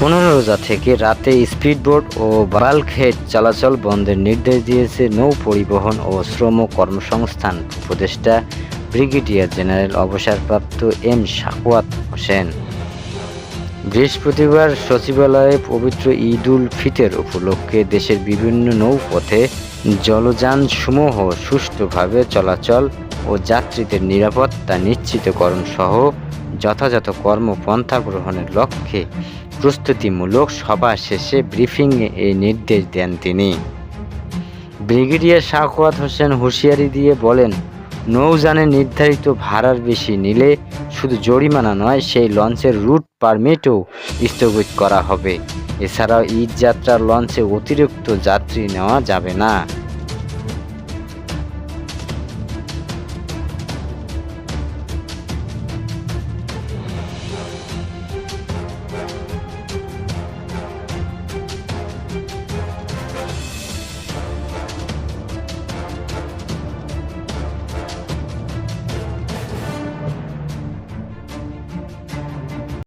পনেরো রোজা থেকে রাতে স্পিডবোট ও বালখেট চলাচল বন্ধের নির্দেশ দিয়েছে নৌ পরিবহন ও শ্রম কর্মসংস্থান উপদেষ্টা ব্রিগেডিয়ার জেনারেল অবসরপ্রাপ্ত এম শাকওয়াত হোসেন। বৃহস্পতিবার সচিবালয়ে পবিত্র ঈদ উল ফিতর উপলক্ষে দেশের বিভিন্ন নৌপথে জলযান সমূহ সুষ্ঠুভাবে চলাচল ও যাত্রীদের নিরাপত্তা নিশ্চিতকরণ সহ যথাযথ কর্মপন্থা গ্রহণের লক্ষ্যে প্রস্তুতিমূলক সভা শেষে ব্রিফিংয়ে এই নির্দেশ দেন তিনি। ব্রিগেডিয়ার শাকওয়াত হোসেন হুঁশিয়ারি দিয়ে বলেন, নৌযানে নির্ধারিত ভাড়ার বেশি নিলে শুধু জরিমানা নয়, সেই লঞ্চের রুট পারমিটও স্থগিত করা হবে। এছাড়াও ঈদ যাত্রার লঞ্চে অতিরিক্ত যাত্রী নেওয়া যাবে না।